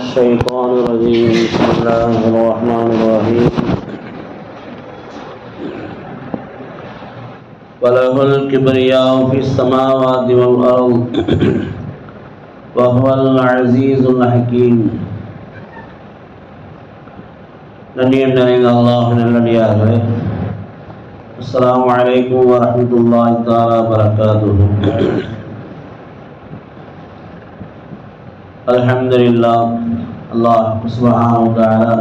الشيطان الرجيم. بسم الله الرحمن الرحيم. وله الكبرياء في السماوات والأرض. وهو العزيز الحكيم. لن يمنعنا الله من الذي أهله السلام عليكم ورحمة الله تعالى وبركاته. அலமதுல்லா அல்லாஹ் தஆலா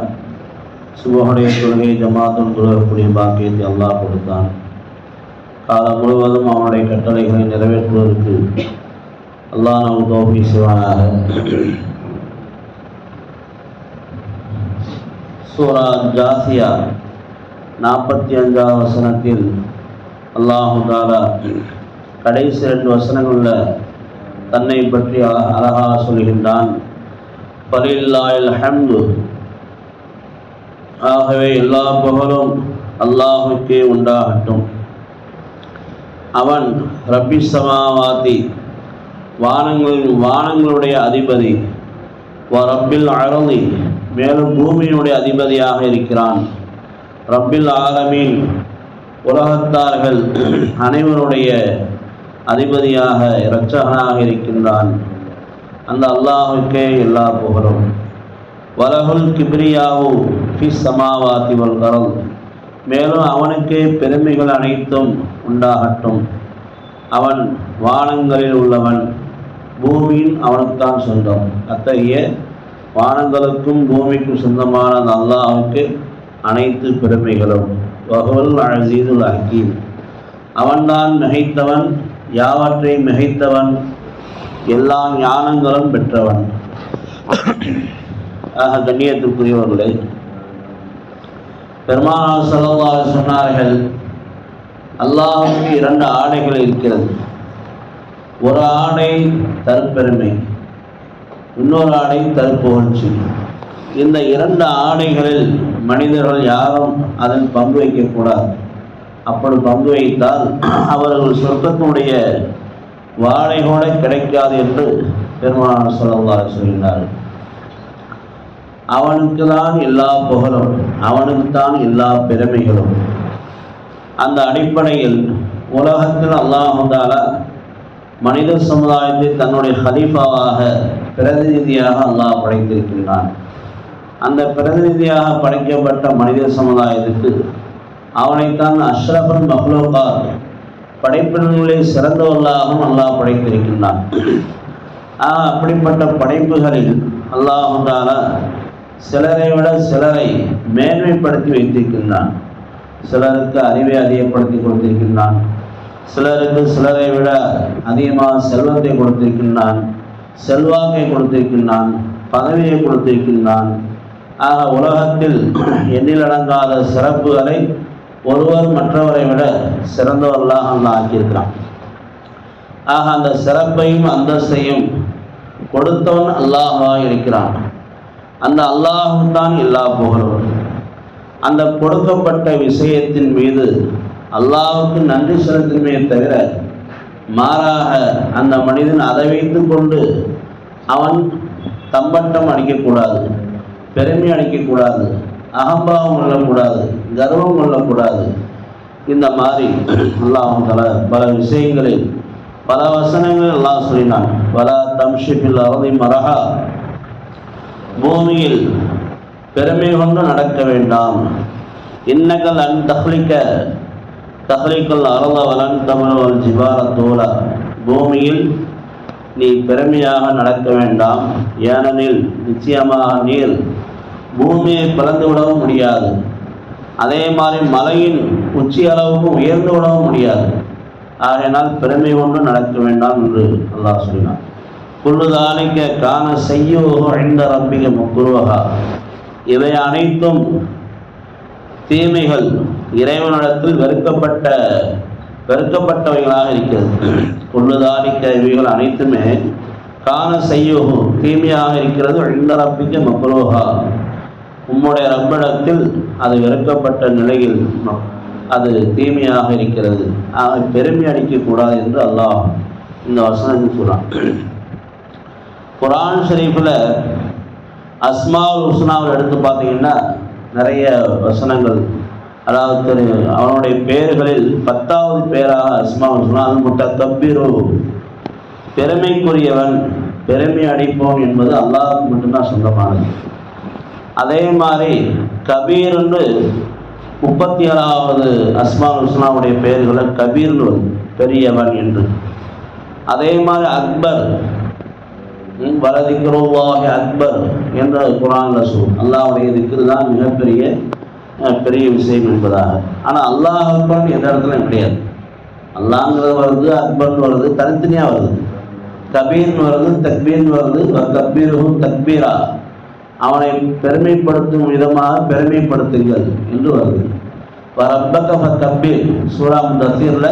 சுபஹுடைய தொழுகை ஜமாத்துல் தொழக்கூடிய பாக்கியத்தை அல்லாஹ் கொடுத்தான். காலம் முழுவதும் அவனுடைய கட்டளைகளை நிறைவேற்றுவதற்கு அல்லாஹ் நம் தோப்பி செய்வானாக. சூரா ஜாசியா நாற்பத்தி அஞ்சாவது வசனத்தில் அல்லாஹு தாலா கடைசி ரெண்டு வசனங்களில் தன்னை பற்றி அழகாக சொல்கின்றான். பலில்லாயில் ஹம்து. ஆகவே எல்லா புகழும் அல்லாஹுக்கே உண்டாகட்டும். அவன் ரப்பி சமாவாதி வானங்களின் வானங்களுடைய அதிபதி. வ ரப்பில் அறதி மேலும் பூமியினுடைய அதிபதியாக இருக்கிறான். ரப்பில் ஆலமீன் உலகத்தார்கள் அனைவருடைய அதிபதியாக இரட்சகனாக இருக்கின்றான். அந்த அல்லாஹுக்கே எல்லா புகழும். வலகுல் கிப்ரியாவு ஃபி சமாவாதி மேலும் அவனுக்கே பெருமைகள் அனைத்தும் உண்டாகட்டும். அவன் வானங்களில் உள்ளவன் பூமியின் அவனுக்குத்தான் சொந்தம். அத்தகைய வானங்களுக்கும் பூமிக்கும் சொந்தமான அந்த அல்லாஹ்வுக்கு அனைத்து பெருமைகளும். வகுவல் அழசீதுல் ஹக்கீம். அவன்தான் மிகைத்தவன் யாவற்றை மிகைத்தவன் எல்லா ஞானங்களும் பெற்றவன். ஆக கண்ணியத்துக்குரியவர்களே பெருமானார் செலவாக சொன்னார்கள் அல்லாஹ்வுக்கு இரண்டு ஆடைகள் இருக்கிறது. ஒரு ஆடை தற்பெருமை இன்னொரு ஆடை தற்புகழ்ச்சி இந்த இரண்டு ஆடைகளில் மனிதர்கள் யாரும் அதன் பங்கு வைக்கக்கூடாது. அப்படி பங்கு வைத்தால் அவர்கள் சொர்க்கத்தினுடைய வாழை கூட கிடைக்காது என்று பெருமானார் ஸல்லல்லாஹு சொல்கிறார் அவனுக்கு தான் எல்லா புகழும் அவனுக்கு தான் எல்லா பெருமைகளும். அந்த அடிப்படையில் உலகத்தில் அல்லாஹால மனித சமுதாயத்தை தன்னுடைய ஹலீஃபாவாக பிரதிநிதியாக அல்லாஹ் படைத்திருக்கின்றான். அந்த பிரதிநிதியாக படைக்கப்பட்ட மனித சமுதாயத்துக்கு அவனைத்தான் அஷ்ரஃபன் மஹ்லோகார் படைப்பினுள்ளே சிறந்தவர்களாகவும் அல்லாஹ் படைத்திருக்கின்றான். ஆக அப்படிப்பட்ட படைப்புகளில் அல்லாஹால சிலரை விட சிலரை மேன்மைப்படுத்தி வைத்திருக்கின்றான். சிலருக்கு அறிவை அதிகப்படுத்தி கொடுத்திருக்கின்றான். சிலருக்கு சிலரை விட அதிகமாக செல்வத்தை கொடுத்திருக்கின்றான். செல்வாக்கை கொடுத்திருக்கின்றான். பதவியை கொடுத்திருக்கின்றான். ஆக உலகத்தில் எண்ணிலடங்காத சிறப்புகளை ஒருவர் மற்றவரை விட சிறந்தவர்களாக அல்லாஹ் ஆக்கியிருக்கிறான். ஆக அந்த சிறப்பையும் அந்தஸ்தையும் கொடுத்தவன் அல்லாஹா இருக்கிறான். அந்த அல்லாஹு தான் எல்லா புகழும். அந்த கொடுக்கப்பட்ட விஷயத்தின் மீது அல்லாவுக்கு நன்றி செலுத்தணுமே தவிர மாறாக அந்த மனிதன் அதை வைத்து கொண்டு அவன் தம்பட்டம் அடிக்கக்கூடாது பெருமை அடிக்கக்கூடாது அகம்பாவம் கொள்ளக்கூடாது கர்வம் கொள்ளக்கூடாது. இந்த மாதிரி அல்லாஹும் தல பல விஷயங்களில் பல வசனங்கள் எல்லாம் சொல்லினான். பல தம்ஷிப்பில் அவதி மரகா பூமியில் பெருமை கொண்டு நடக்க வேண்டாம். இன்னகல் அன் தஹ்லிக்க தஹ்லிக்கல் அறதவலன் தமிழ் ஜிபார தோல பூமியில் நீ பெருமையாக நடக்க வேண்டாம். ஏனெனில் நிச்சயமாக நீர் பூமியை பிளந்து விடவும் முடியாது. அதே மாதிரி மலையின் உச்சி அளவுக்கு உயர்ந்து விடவும் முடியாது. ஆகையினால் பெருமை கொண்டு நடக்க வேண்டாம் என்று அல்லாஹ் சொல்லினார் குள்ளுதானிக்க காண செய்யோகோ ஐந்த ரப்பிக முக்குருவகா இவை அனைத்தும் தீமைகள் இறைவனிடத்தில் வெறுக்கப்பட்ட வெறுக்கப்பட்டவைகளாக இருக்கிறது. குள்ளுதானிக்க இவைகள் அனைத்துமே காண செய்யோகம் தீமையாக இருக்கிறது. ஐந்த ரப்பிக்க மக்குருவகா உம்முடைய ரப்பிடத்தில் அது வெறுக்கப்பட்ட நிலையில் அது தீமையாக இருக்கிறது. பெருமை அடிக்கக்கூடாது என்று அல்லாஹ் இந்த வசனம் சொல்கிறான் குரான் ஷரீஃபில் அஸ்மாவுல் உஸ்னாவில் எடுத்து பார்த்தீங்கன்னா நிறைய வசனங்கள். அதாவது அவனுடைய பெயர்களில் பத்தாவது பேராக அஸ்மாவுல் உஸ்னா அது முட்ட கப்பீரு பெருமைக்குரியவன் பெருமை அடிப்போம் என்பது அல்லாஹுக்கு மட்டும்தான் சொந்தமானது. அதே மாதிரி கபீர் என்று முப்பத்தி ஏழாவது அஸ்மான் ஹுஸ்னாவுடைய பெயர்களை கபீர் பெரியவன் என்று. அதே மாதிரி அக்பர் வரதிக்கிறோவாக அக்பர் என்ற குரான் சொல் அல்லாவுடைய திக்கு தான் மிகப்பெரிய பெரிய விஷயம் என்பதாக. ஆனால் அல்லாஹ் அக்பர் எந்த இடத்துல கிடையாது. அல்லாங்கிறது வருது அக்பர்னு வருது தனித்தனியாக வருது. கபீர்னு வருது தக்பீர்னு வருது கபீரும் தக்பீரா. அவனை பெருமைப்படுத்தும் விதமாக பெருமைப்படுத்துங்கள் என்று வருது. ரப்பக கபீர் சூரா தசீரில்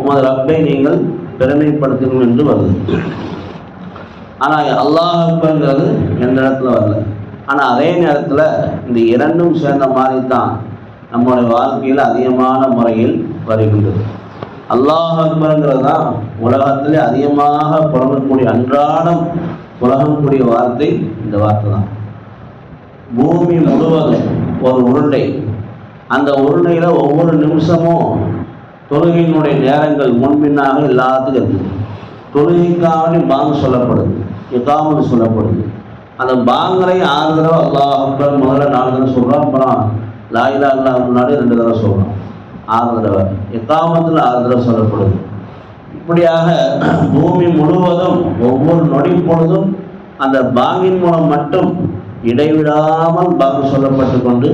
உமது ரப்பை நீங்கள் பெருமைப்படுத்துங்கள் என்று வருது. ஆனால் அல்லாஹ் அக்பருங்கிறது எந்த இடத்துல வரல? ஆனால் அதே நேரத்தில் இந்த இரண்டும் சேர்ந்த மாதிரி தான் நம்முடைய வாழ்க்கையில் அதிகமான முறையில் வருகின்றது. அல்லாஹ் அக்பருங்கிறது தான் உலகத்திலே அதிகமாக புலங்கக்கூடிய அன்றாடம் புலகக்கூடிய வார்த்தை இந்த வார்த்தை தான் பூமி முழுவதும் ஒரு உருண்டை. அந்த உருண்டையில் ஒவ்வொரு நிமிஷமும் தொழுகையினுடைய நேரங்கள் முன்பின்னாக எல்லாத்துக்கும் இருக்குது தொழுகைக்காக பாங்கு சொல்லப்படுது எக்காமல் சொல்லப்படுது. அந்த பாங்கரை ஆறு தடவை அல்லாஹ் அக்பர் முதல்ல நாலு தடவை சொல்கிறோம் அப்புறம் லாயிலா அல்லா முன்னாடி ரெண்டு தடவை சொல்கிறோம் ஆறு தடவை. எக்காமத்தில் ஆறு தடவை சொல்லப்படுது. இப்படியாக பூமி முழுவதும் ஒவ்வொரு நொடி பொழுதும் அந்த பாங்கின் மூலம் மட்டும் இடைவிடாமல் பாங்கு சொல்லப்பட்டு கொண்டு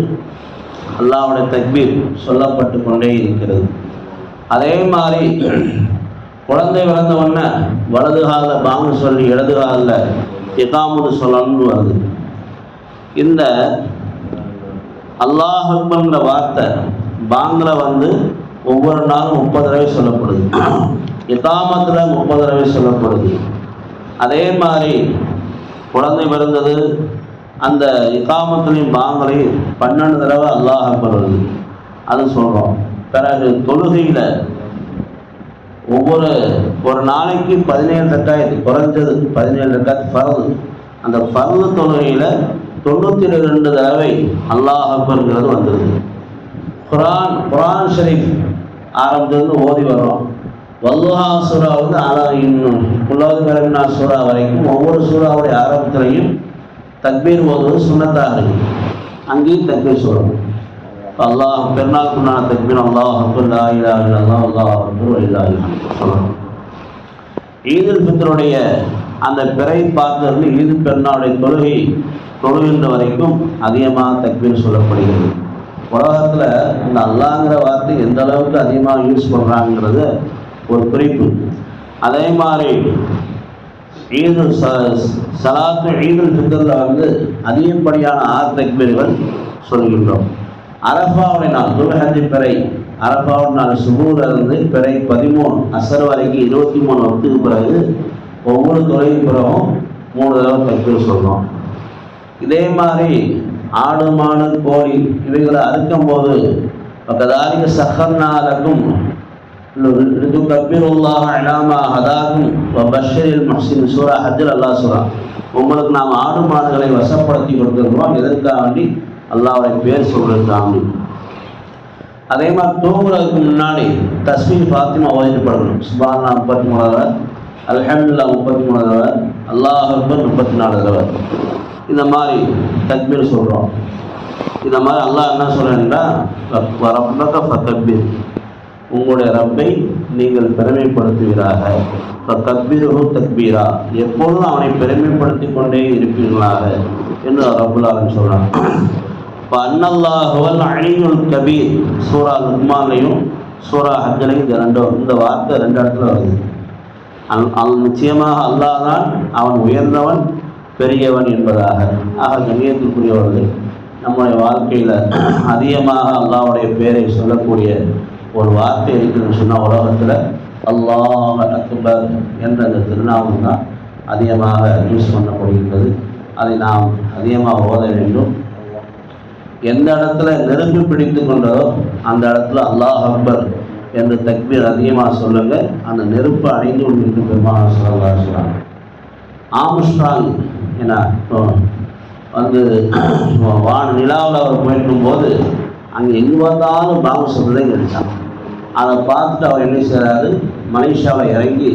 அல்லாவுடைய தக்பீர் சொல்லப்பட்டு கொண்டே இருக்கிறது. அதே மாதிரி குழந்தை வளர்ந்த உடனே வலது காலில் பாங்கு சொல்லி இடது காலில் இகாமுது சொல்லணும்னு வருது. இந்த அல்லாஹ் வார்த்தை பாங்கில் வந்து ஒவ்வொரு நாளும் முப்பது தடவை சொல்லப்படுது. இகாமத்தில் முப்பது தடவை சொல்லப்படுது. அதே மாதிரி குழந்தை பிறந்தது அந்த இகாமத்துலையும் பாங்களையும் பன்னெண்டு தடவை அல்லாஹ் அக்பர் வருது அது சொல்கிறோம் பிறகு தொழுகையில் ஒவ்வொரு ஒரு நாளைக்கு பதினேழு ரெக்காயத்து குறைஞ்சது பதினேழு ரெக்காயத்து பரவு அந்த பரவு தொழுகையில் தொண்ணூற்றி ரெண்டு தடவை அல்லாஹ் அக்பருங்கிறது வந்துடுது குரான் குரான் ஷரீஃப் ஆரம்பத்துலேருந்து ஓதி வர்றோம். வல்லுஹா சூறா வந்து ஆனால் இன்னும். புல்லாவது கரவினா சூறா வரைக்கும் ஒவ்வொரு சூறாவுடைய ஆரம்பத்திலையும் தக்பீர் ஓதுவது சுண்ணத்தாக இருக்கு. அங்கேயும் தக்பீர் சொல்லணும். அல்லாஹ் பெருநாள் உண்டான தக்பீர் அல்லாஹ் அப்துல்லா இல்லா இல்லா அல்லாஹ் அப்துல் இல்லா சொல்லணும். ஈதுல் பித்தருடைய அந்த பிறை பார்க்கறது ஈது பெருநாளுடைய தொழுகை தொழுகின்ற வரைக்கும் அதிகமாக தக்பீர் சொல்லப்படுகிறது. உலகத்தில் இந்த அல்லாங்கிற வார்த்தை எந்த அளவுக்கு அதிகமாக யூஸ் பண்ணுறாங்கிறது ஒரு குறிப்பு. அதே மாதிரி ஈது சலாத்து ஈது ஃபித்ரில் வந்து அதிகப்படியான ஆறு சொல்கின்றோம். அரபாவுடைய நாள் துல்ஹஜி பிறை அரபாவுடைய நாள் சுபூரில் இருந்து பிறை பதிமூணு அசர் வரைக்கும் இருபத்தி மூணு வருஷத்துக்கு பிறகு ஒவ்வொரு துறையும் பிறகும் மூணு தடவை தக்பீர் சொல்கிறோம் இதே மாதிரி ஆடு மாடு கோழி இவைகளை அறுக்கும் போது கதாரிக சஹர்னாலக்கும் கபீருல்லாஹ் அலாமா ஹதாக்கும் பஷரில் மஹ்சின் சூரா ஹஜ்ஜர் அல்லாஹ் சூரா உங்களுக்கு நாம் ஆடு மாடுகளை வசப்படுத்தி கொடுத்துருக்கோம் எதற்காக வேண்டி அல்லாவுடைய பேர் சொல்றதுக்காக அதே மாதிரி தூங்குறதுக்கு முன்னாடி தஸ்மீர் ஃபாத்திமா ஓதிட்டு படணும் சுபானா முப்பத்தி மூணு தடவை அல்ஹம்துல்லா முப்பத்தி மூணு தடவை அல்லாஹ் அக்பர் முப்பத்தி நாலு தடவை இந்த மாதிரி தக்பீர் சொல்கிறோம் இந்த மாதிரி அல்லாஹ் என்ன சொல்கிறேன்னா ரப்பக ஃபத்தக்பீர் உங்களுடைய ரப்பை நீங்கள் பெருமைப்படுத்துவீராக. தக்பீரோ தக்பீரா. எப்பொழுதும் அவனை பெருமைப்படுத்தி கொண்டே இருப்பீர்களாக என்று ரப்புல்லாலும் சொல்கிறான் இப்போ அன்னல்லாஹுவல் அணியுல் கபீர். சூரா லுக்மான்லையும் சூரா ஹஜ்லையும் இந்த ரெண்டும் இந்த வார்த்தை ரெண்டு இடத்துல வருது. அல் அல் நிச்சயமாக அல்லாதான் அவன் உயர்ந்தவன் பெரியவன் என்பதாக. ஆக கண்ணியத்திற்குரியவர்கள் நம்முடைய வாழ்க்கையில் அதிகமாக அல்லாவுடைய பேரை சொல்லக்கூடிய ஒரு வார்த்தை இருக்குதுன்னு சொன்னால் உலகத்தில் அல்லாஹ் அக்பர் என்ற அந்த திருநாமம் தான் அதிகமாக யூஸ் பண்ணப்படுகின்றது. அதை நாம் அதிகமாக ஓத வேண்டும். எந்த இடத்துல நெருப்பு பிடித்து கொண்டதோ அந்த இடத்துல அல்லாஹ் அக்பர் என்று தக்பீர் அதிகமாக சொல்லுங்க. அந்த நெருப்பு அடைந்து கொண்டிருக்கும் பெருமான சொல்லலாம் சொல்கிறாங்க ஆம்ஸ்ட்ராங் என வந்து வான நிலாவில் அவர் போயிருக்கும் போது அங்கே எங்கே பார்த்தாலும் பாங்கு சொல்லுதான் கிடைச்சாங்க அதை பார்த்துட்டு அவர் என்ன செய்கிறாரு மலேசியாவில் இறங்கி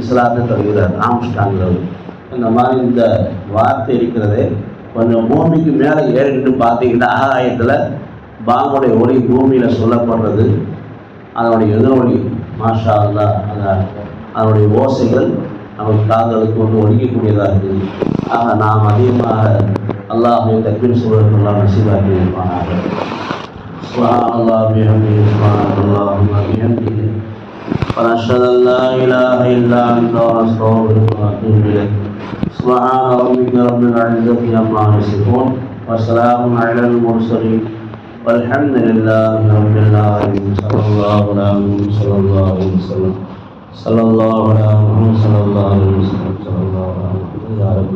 இஸ்லாத்தை தொடங்குகிறார் ஆம்ஸ்டாங்கில் இந்த மாதிரி இந்த வார்த்தை இருக்கிறதே கொஞ்சம் பூமிக்கு மேலே ஏறிட்டு பார்த்தீங்கன்னா ஆகாயத்தில் பாங்குடைய ஒளி பூமியில் சொல்லப்படுறது. அதனுடைய எதிரொலி மாஷா அல்லா அந்த அதனுடைய ஓசைகள் நமக்கு காதலுக்கு கொண்டு ஒழிக்கக்கூடியதாக இருக்குது. ஆக நாம் அதிகமாக அல்லாஹை தக்பீர் சொல்வதற்கெல்லாம் நசீபாக்கி இருப்பானாக سبحان الله بحمده سبحانك اللهم بحمدك ونشهد أن لا إله إلا أنت ونستغفرك ونتوب إليك. سبحان ربك رب العزة عما يصفون وسلام على المرسلين. والحمد لله رب العالمين. صلى الله على محمد صلى الله عليه وسلم. صلى الله على محمد صلى الله عليه وسلم. صلى الله على محمد يا رب